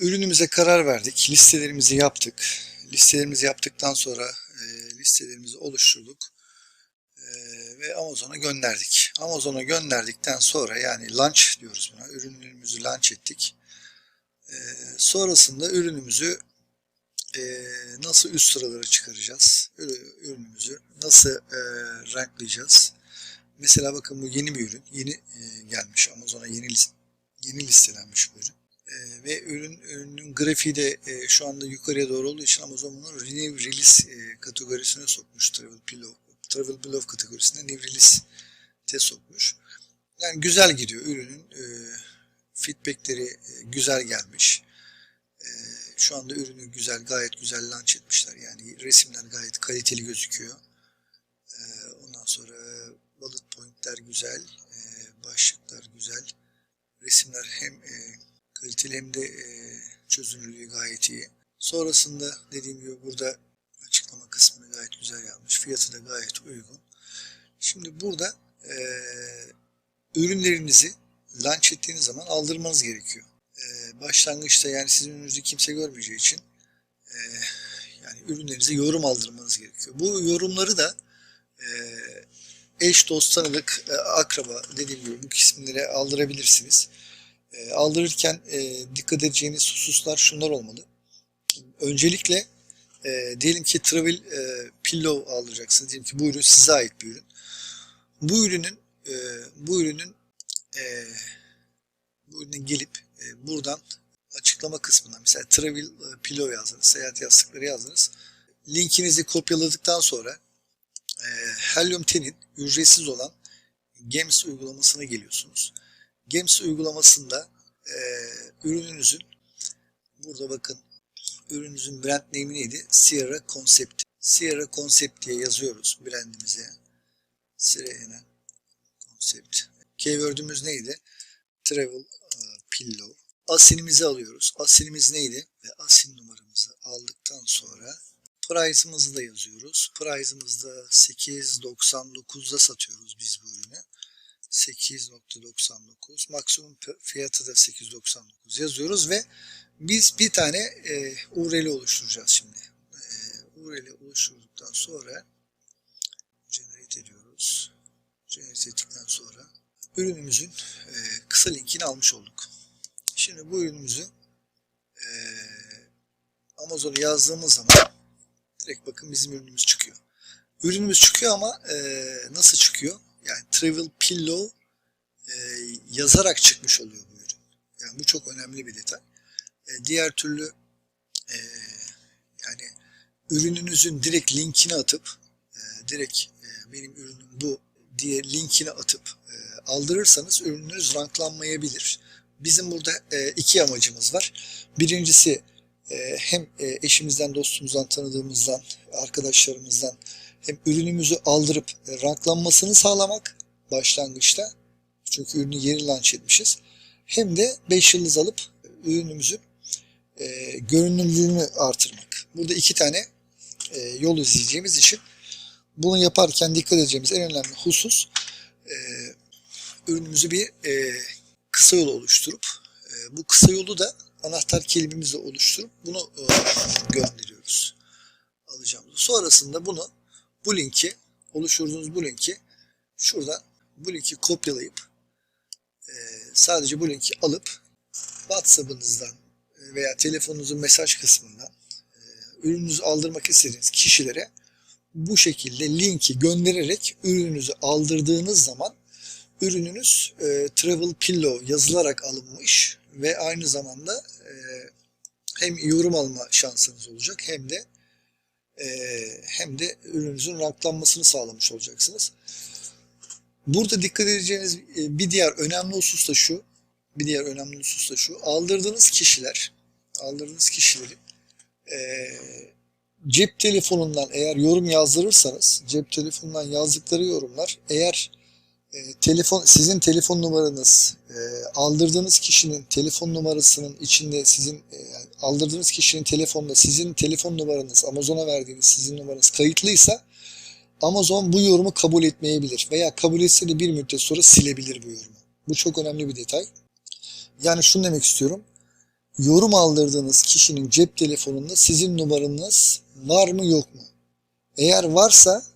ürünümüze karar verdik. Listelerimizi yaptık. Listelerimizi yaptıktan sonra e, listelerimizi oluşturduk. E, ve Amazon'a gönderdik. Amazon'a gönderdikten sonra yani launch diyoruz buna. Ürünlerimizi launch ettik. E, sonrasında ürünümüzü e, nasıl üst sıralara çıkaracağız? Ürü- Ürünümüzü nasıl e, ranklayacağız? Mesela bakın bu yeni bir ürün. Yeni e, gelmiş Amazon'a yeni yeni listelenmiş bir ürün. E, ve ürün ürünün grafiği de e, şu anda yukarıya doğru olduğu için Amazon bunu New Release e, kategorisine sokmuş. Travel Pillow, Travel Pillow kategorisine New Release'te sokmuş. Yani güzel gidiyor ürünün e, feedbackleri e, güzel gelmiş. E, şu anda ürünü güzel, gayet güzel launch etmişler. Yani resimler gayet kaliteli gözüküyor. E, ondan sonra bullet pointler güzel, e, başlıklar güzel. Resimler hem e, kaliteli e, çözünürlüğü gayet iyi. Sonrasında dediğim gibi burada açıklama kısmını gayet güzel yapmış. Fiyatı da gayet uygun. Şimdi burada e, ürünlerinizi launch ettiğiniz zaman aldırmanız gerekiyor. E, başlangıçta yani sizin ürününüzü kimse görmeyeceği için e, yani ürünlerinize yorum aldırmanız gerekiyor. Bu yorumları da e, eş, dost, tanıdık, e, akraba dediğim gibi bu isimlere aldırabilirsiniz. E, aldırırken e, dikkat edeceğiniz hususlar şunlar olmalı. Öncelikle e, diyelim ki travel e, pillow aldıracaksınız. Diyelim ki bu ürün size ait bir ürün. Bu ürünün bu ürünün bu ürüne gelip buradan açıklama kısmından mesela travel pillow yazdınız, seyahat yastıkları yazdınız. Linkinizi kopyaladıktan sonra Helium 10'in ücretsiz olan Games uygulamasına geliyorsunuz. Games uygulamasında e, ürününüzün burada bakın ürününüzün brand name'i neydi? Sierra Concept. Sierra Concept diye yazıyoruz brandimize. Sierra Concept. Keyword'ümüz neydi? Travel e, Pillow. Asinimizi alıyoruz. Asinimiz neydi? Ve asin numaramızı aldıktan sonra price'ımızı da yazıyoruz. Price'ımızda 8.99'da satıyoruz biz bu ürünü. 8.99 maksimum fiyatı da 8.99 yazıyoruz ve biz bir tane e, URL oluşturacağız şimdi. E, URL oluşturduktan sonra generate ediyoruz. Generate ettikten sonra ürünümüzün e, kısa linkini almış olduk. Şimdi bu ürünümüzü e, Amazon'a yazdığımız zaman direkt bakın bizim ürünümüz çıkıyor. Ürünümüz çıkıyor ama e, nasıl çıkıyor? Yani Travel Pillow e, yazarak çıkmış oluyor bu ürün. Yani bu çok önemli bir detay. E, diğer türlü e, yani ürününüzün direkt linkini atıp e, direkt e, benim ürünüm bu diye linkini atıp e, aldırırsanız ürününüz ranklanmayabilir. Bizim burada e, iki amacımız var. Birincisi e, hem e, eşimizden, dostumuzdan, tanıdığımızdan, arkadaşlarımızdan hem ürünümüzü aldırıp e, ranklanmasını sağlamak başlangıçta. Çünkü ürünü yeni launch etmişiz. Hem de 5 yıldız alıp ürünümüzün e, görünürlüğünü artırmak. Burada iki tane e, yol izleyeceğimiz için bunu yaparken dikkat edeceğimiz en önemli husus e, ürünümüzü bir e, kısa yol oluşturup e, bu kısa yolu da anahtar kelimemizle oluşturup bunu e, gönderiyoruz. Alacağım. Sonrasında bunu bu linki oluşturduğunuz bu linki şuradan bu linki kopyalayıp e, sadece bu linki alıp WhatsApp'ınızdan e, veya telefonunuzun mesaj kısmından e, ürününüzü aldırmak istediğiniz kişilere bu şekilde linki göndererek ürününüzü aldırdığınız zaman ürününüz e, Travel Pillow yazılarak alınmış ve aynı zamanda e, hem yorum alma şansınız olacak hem de hem de ürününüzün ranklanmasını sağlamış olacaksınız. Burada dikkat edeceğiniz e, bir diğer önemli husus da şu. Bir diğer önemli husus da şu. Aldırdığınız kişiler, aldırdığınız kişileri e, cep telefonundan eğer yorum yazdırırsanız, cep telefonundan yazdıkları yorumlar eğer e, telefon sizin telefon numaranız e, aldırdığınız kişinin telefon numarasının içinde sizin e, aldırdığınız kişinin telefonda sizin telefon numaranız Amazon'a verdiğiniz sizin numaranız kayıtlıysa Amazon bu yorumu kabul etmeyebilir veya kabul etse de bir müddet sonra silebilir bu yorumu. Bu çok önemli bir detay. Yani şunu demek istiyorum. yorum aldırdığınız kişinin cep telefonunda sizin numaranız var mı yok mu? Eğer varsa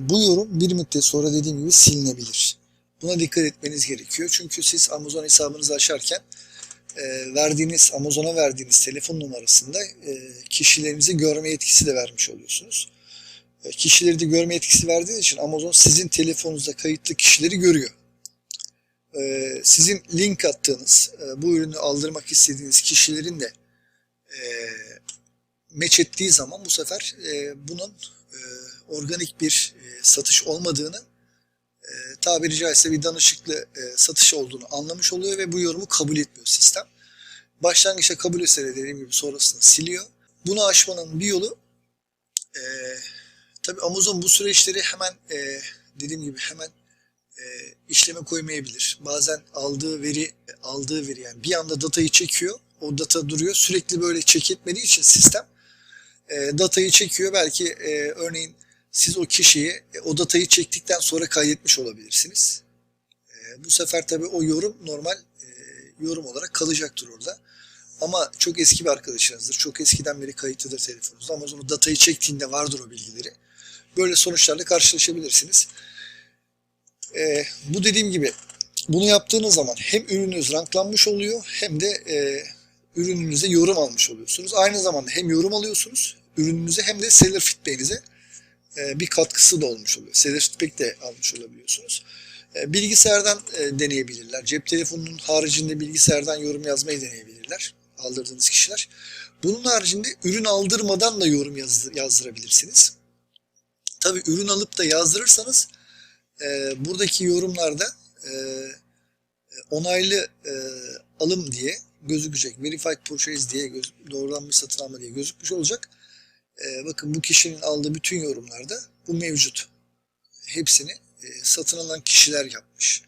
bu yorum bir müddet sonra dediğim gibi silinebilir. Buna dikkat etmeniz gerekiyor. Çünkü siz Amazon hesabınızı açarken e, verdiğiniz Amazon'a verdiğiniz telefon numarasında e, kişilerinizi görme yetkisi de vermiş oluyorsunuz. E, kişileri de görme yetkisi verdiğiniz için Amazon sizin telefonunuzda kayıtlı kişileri görüyor. Sizin link attığınız, bu ürünü aldırmak istediğiniz kişilerin de meç ettiği zaman bu sefer bunun e, organik bir e, satış olmadığını e, tabiri caizse bir danışıklı e, satış olduğunu anlamış oluyor ve bu yorumu kabul etmiyor sistem. Başlangıçta kabul etse de dediğim gibi sonrasında siliyor. Bunu aşmanın bir yolu e, tabi Amazon bu süreçleri hemen e, dediğim gibi hemen e, işleme koymayabilir. Bazen aldığı veri aldığı veri yani bir anda datayı çekiyor. O data duruyor. Sürekli böyle çek etmediği için sistem e, datayı çekiyor. Belki e, örneğin siz o kişiyi e, o datayı çektikten sonra kaydetmiş olabilirsiniz. E, bu sefer tabii o yorum normal e, yorum olarak kalacaktır orada. Ama çok eski bir arkadaşınızdır. Çok eskiden beri kayıtlıdır telefonunuzda. Amazon o datayı çektiğinde vardır o bilgileri. Böyle sonuçlarla karşılaşabilirsiniz. E, bu dediğim gibi bunu yaptığınız zaman hem ürününüz ranklanmış oluyor hem de e, ürününüze yorum almış oluyorsunuz. Aynı zamanda hem yorum alıyorsunuz ürününüze hem de seller feedback'inize e, bir katkısı da olmuş oluyor. Seller feedback de almış olabiliyorsunuz. E, bilgisayardan e, deneyebilirler. Cep telefonunun haricinde bilgisayardan yorum yazmayı deneyebilirler. Aldırdığınız kişiler. Bunun haricinde ürün aldırmadan da yorum yazdırabilirsiniz. Tabi ürün alıp da yazdırırsanız buradaki yorumlarda onaylı alım diye gözükecek. Verified purchase diye doğrulanmış satın alma diye gözükmüş olacak. E, bakın bu kişinin aldığı bütün yorumlarda bu mevcut. Hepsini e, satın alan kişiler yapmış.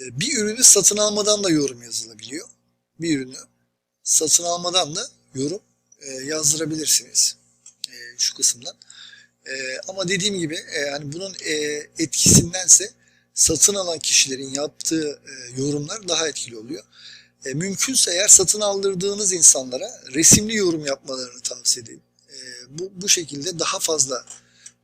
E, bir ürünü satın almadan da yorum yazılabiliyor. Bir ürünü satın almadan da yorum e, yazdırabilirsiniz. E, şu kısımdan. E, ama dediğim gibi e, yani bunun e, etkisindense satın alan kişilerin yaptığı e, yorumlar daha etkili oluyor. E, mümkünse eğer satın aldırdığınız insanlara resimli yorum yapmalarını tavsiye edeyim. Bu, bu şekilde daha fazla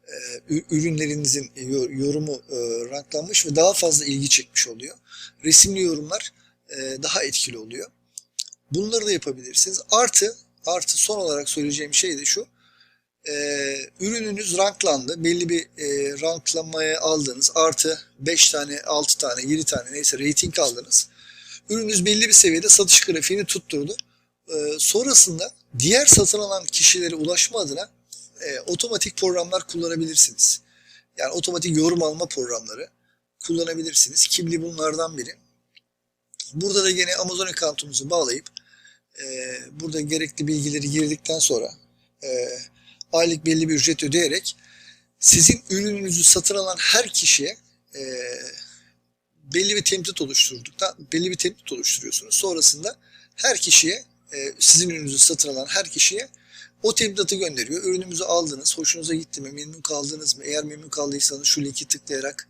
e, ürünlerinizin yorumu e, ranklanmış ve daha fazla ilgi çekmiş oluyor. Resimli yorumlar e, daha etkili oluyor. Bunları da yapabilirsiniz. Artı, artı son olarak söyleyeceğim şey de şu. Ürününüz ranklandı. Belli bir ranklamaya aldınız. Artı 5 tane, 6 tane, 7 tane neyse rating aldınız. Ürününüz belli bir seviyede satış grafiğini tutturdu. Sonrasında diğer satın alan kişilere ulaşma adına e, otomatik programlar kullanabilirsiniz. Yani otomatik yorum alma programları kullanabilirsiniz. Kibli bunlardan biri. Burada da yine Amazon account'unuzu bağlayıp e, burada gerekli bilgileri girdikten sonra e, aylık belli bir ücret ödeyerek sizin ürününüzü satın alan her kişiye e, belli bir template oluşturduktan belli bir template oluşturuyorsunuz. Sonrasında her kişiye sizin ürününüzü satın alan her kişiye o template'ı gönderiyor. Ürünümüzü aldınız, hoşunuza gitti mi, memnun kaldınız mı? Eğer memnun kaldıysanız şu linki tıklayarak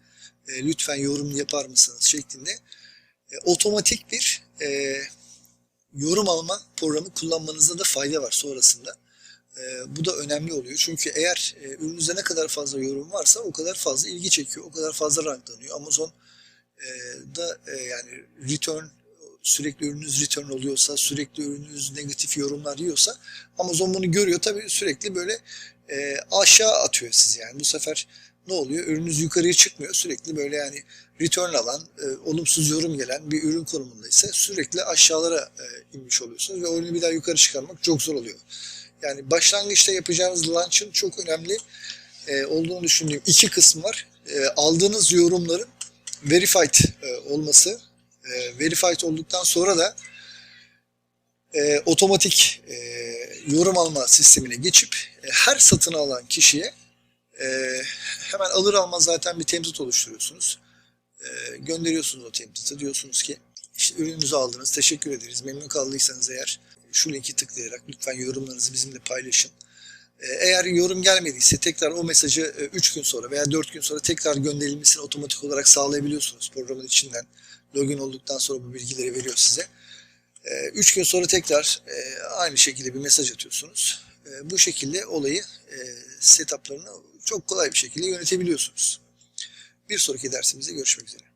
e, lütfen yorum yapar mısınız şeklinde e, otomatik bir e, yorum alma programı kullanmanızda da fayda var sonrasında. E, bu da önemli oluyor. Çünkü eğer e, ürününüzde ne kadar fazla yorum varsa o kadar fazla ilgi çekiyor, o kadar fazla ranklanıyor. Amazon e, da e, yani return sürekli ürününüz return oluyorsa, sürekli ürününüz negatif yorumlar yiyorsa Amazon bunu görüyor. Tabii sürekli böyle e, aşağı atıyor sizi yani. Bu sefer ne oluyor? Ürününüz yukarıya çıkmıyor. Sürekli böyle yani return alan, e, olumsuz yorum gelen bir ürün konumundaysa sürekli aşağılara e, inmiş oluyorsunuz ve ürünü bir daha yukarı çıkarmak çok zor oluyor. Yani başlangıçta yapacağınız launch'ın çok önemli e, olduğunu düşündüğüm iki kısım var. E, aldığınız yorumların verified e, olması e, verified olduktan sonra da e, otomatik e, yorum alma sistemine geçip e, her satın alan kişiye e, hemen alır almaz zaten bir template oluşturuyorsunuz. E, gönderiyorsunuz o template'ı diyorsunuz ki işte ürününüzü aldınız teşekkür ederiz memnun kaldıysanız eğer şu linki tıklayarak lütfen yorumlarınızı bizimle paylaşın. E, eğer yorum gelmediyse tekrar o mesajı 3 gün sonra veya 4 gün sonra tekrar gönderilmesini otomatik olarak sağlayabiliyorsunuz programın içinden login olduktan sonra bu bilgileri veriyor size. 3 gün sonra tekrar e, aynı şekilde bir mesaj atıyorsunuz. E, bu şekilde olayı e, setuplarını çok kolay bir şekilde yönetebiliyorsunuz. Bir sonraki dersimizde görüşmek üzere.